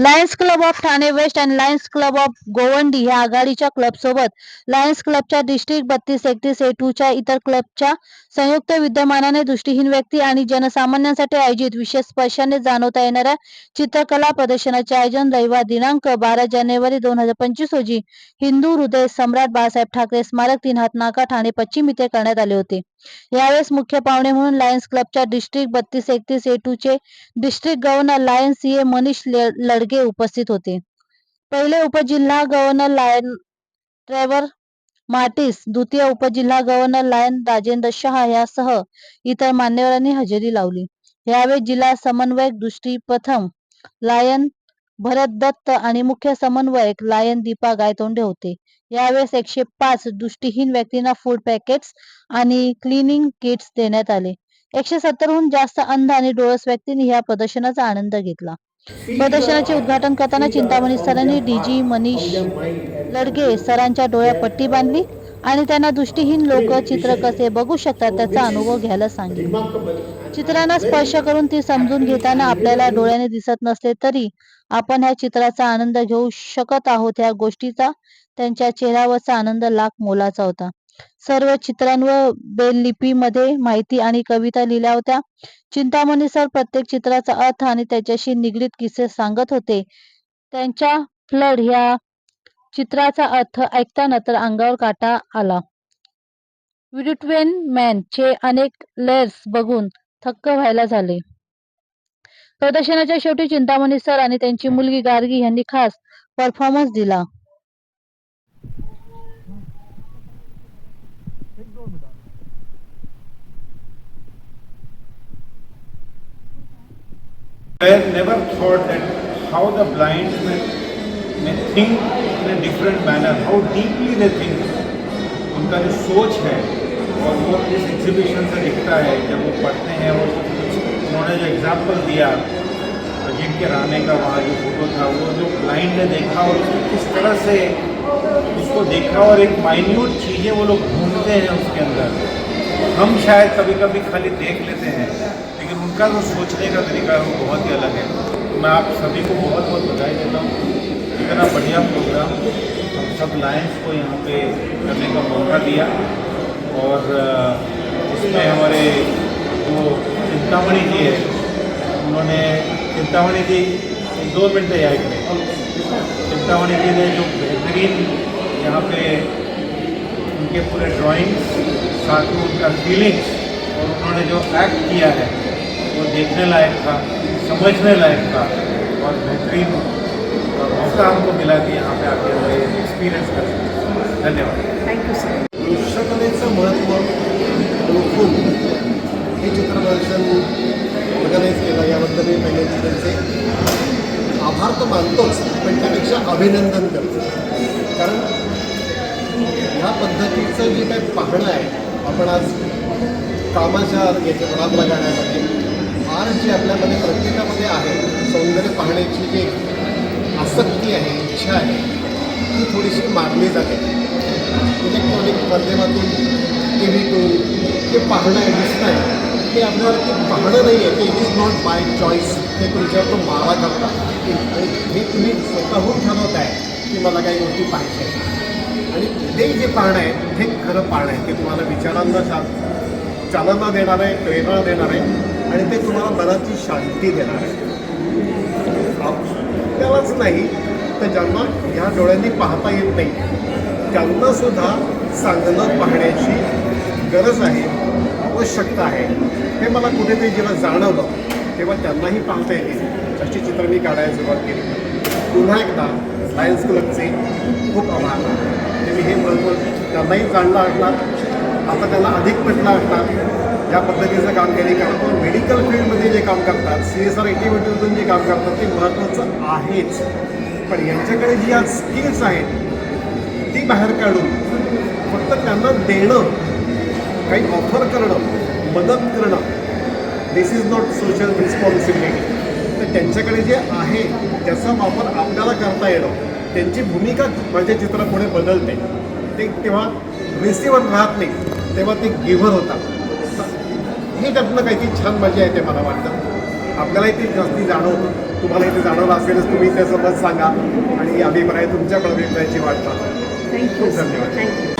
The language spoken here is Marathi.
Lions club of Thane west and lions club of Govandi या आघाडीच्या क्लब सोबत लायन्स क्लबच्या डिस्ट्रिक्ट बत्तीस एकतीस ए च्या इतर क्लबच्या संयुक्त विद्यमानाने दृष्टीहीन व्यक्ती आणि जनसामान्यांसाठी आयोजित विशेष स्पर्शाने जाणवता येणाऱ्या चित्रकला प्रदर्शनाचे आयोजन रविवार दिनांक बारा जानेवारी दोन हजार पंचवीस रोजी हिंदू हृदय सम्राट बाळासाहेब ठाकरे स्मारक तीन हात नाका ठाणे पश्चिम इथे करण्यात आले होते. यावेळेस मुख्य पाहुणे म्हणून लायन्स क्लबच्या डिस्ट्रिक्ट बत्तीस एकतीस ए टू चे district governor lion C A Manish Ladge उपस्थित होते. पहिले उपजिल्हा गव्हर्नर लायन ट्रेवर मार्टिस द्वितीय उपजिल्हा गव्हर्नर लायन राजेंद्र शहा यासह इतर मान्यवरांनी हजेरी लावली. यावेळी जिल्हा समन्वयक दृष्टी प्रथम लायन भरत दत्त आणि मुख्य समन्वयक लायन दीपा गायतोंडे होते. यावेळेस एकशे पाच दृष्टीहीन व्यक्तींना फूड पॅकेट्स आणि क्लिनिंग किट्स देण्यात आले. एकशे सत्तरहून जास्त अंध आणि डोळस व्यक्तींनी या प्रदर्शनाचा आनंद घेतला. प्रदर्शनाचे उद्घाटन करताना चिंतामणी सरांनी डीजी मनीष लडगे सरांच्या डोळ्या पट्टी बांधली. आणि त्यांना दृष्टीहीन लोक चित्र कसे बघू शकतात त्याचा अनुभव घ्यायला सांगितले चित्रांना स्पर्श करून ती समजून घेताना आपल्याला डोळ्याने दिसत नसले तरी आपण ह्या चित्राचा आनंद घेऊ शकत आहोत. या गोष्टीचा त्यांच्या चेहऱ्यावरचा आनंद लाख मोलाचा होता. सर्व चित्रांवर बेललिपीमध्ये माहिती आणि कविता लिहिल्या होत्या. चिंतामणी सर प्रत्येक चित्राचा अर्थ आणि त्याच्याशी निगडीत किस्से सांगत होते. त्यांच्या फ्लड ह्या चित्राचा अर्थ ऐकताना तर अंगावर काटा आला. विडुट्वेन मॅन चे अनेक लेयर्स बघून थक्क व्हायला झाले. प्रदर्शनाच्या शेवटी चिंतामणी सर आणि त्यांची मुलगी गार्गी यांनी खास परफॉर्मन्स दिला. I never thought that how the blind may think in a different manner, how deeply they think. उनका जो सोच है और वो इस एग्जीबिशन से दिखता है जब वो पढ़ते हैं और उन्होंने जो एग्ज़ाम्पल दिया अजिंक्य राणे का वहाँ जो फ़ोटो था वो जो ब्लाइंड ने देखा और उसको किस तरह से उसको देखा और एक माइन्यूट चीज़ें वो लोग ढूंढते हैं उसके अंदर हम शायद कभी कभी खाली देख लेते हैं लेकिन उनका जो सोचने का तरीका है वो बहुत ही अलग है मैं आप सभी को बहुत बहुत बधाई देता बढ़िया प्रोग्राम हम सब लाइन्स को यहाँ पे करने का मौका दिया। और इसमें हमारे जो चिंतामणि जी है, उन्होंने चिंतामणि जी दो मिनट यहाँ करें। चिंतामणि जी ने जो बेहतरीन यहाँ पे उनके पूरे ड्राइंग्स साथ में उनका फीलिंग्स और उन्होंने जो एक्ट किया है, वो देखने लायक था, समझने लायक था और बेहतरीन हमें एक्सपीरियंस कर. सकें धन्यवाद थँक्यू सर दृश्यकलेचं महत्त्व ओळखून हे चित्रप्रदर्शन ऑर्गनाईज केलं याबद्दल मी पहिल्यांदा त्यांचे आभार तर मानतोच पण त्यापेक्षा अभिनंदन करतो. कारण ह्या पद्धतीचं जे काही पाहणं आहे आपण आज कामाच्या याच्या राबला गाण्यामध्ये आर्ट जी आपल्यामध्ये प्रत्येकामध्ये आहे सौंदर्य पाहण्याची जी आसक्ती आहे इच्छा आहे ती थोडीशी मारली जाते. इलेक्ट्रॉनिक माध्यमातून टी व्हीतून ते पाहणं आहे दिसणं आहे. ते आपल्यावरती पाहणं नाही आहे ते it is not by choice ते तुमच्यावर तो मारा करता. आणि हे तुम्ही स्वतःहून ठरवत आहे की मला काही गोष्टी पाहिजे आणि ते जे पाहणं आहे हे खरं पाहणं आहे. ते तुम्हाला विचारांना शा चालना देणार आहे प्रेरणा देणार आहे. आणि ते तुम्हाला मनाची शांती देणार आहे. आपल्यालाच नाही तर ज्यांना ह्या डोळ्यांनी पाहता येत नाही त्यांना सुद्धा चांगलं पाहण्याची गरज आहे आवश्यकता आहे. हे मला कुठेतरी जेव्हा जाणवलं तेव्हा त्यांनाही पाहता येतील अशी चित्र मी काढायला सुरुवात केली. पुन्हा एकदा लायन्स क्लबचे खूप आभार. ते मी हे महत्त्व त्यांनाही जाणलं असणार. आता त्यांना अधिक पटलं असणार. या पद्धतीचं काम केले. कारण तो मेडिकल फील्डमध्ये जे काम करतात सी एस आर ॲक्टिव्हिटीमधून जे काम करतात ते महत्त्वाचं आहेच. पण यांच्याकडे जी आज स्किल्स आहेत ती बाहेर काढून फक्त त्यांना देणं काही ऑफर करणं मदत करणं this is not social responsibility तर त्यांच्याकडे जे आहे त्याचा वापर आपल्याला करता येणं. त्यांची भूमिका माझ्या चित्रापुढे बदलते. ते तेव्हा रिसिवर राहत नाही तेव्हा ते गिव्हर होतात. हे त्यातनं काहीतरी छान मजा येते मला वाटतं. आपल्यालाही ती जास्ती जाणवतं. तुम्हालाही ते जाणवलं असेलच तुम्ही त्याचं मत सांगा. आणि अभिप्राय तुमच्याकडे अभिप्रायाची वाट पाहतो. थँक्यू धन्यवाद. थँक्यू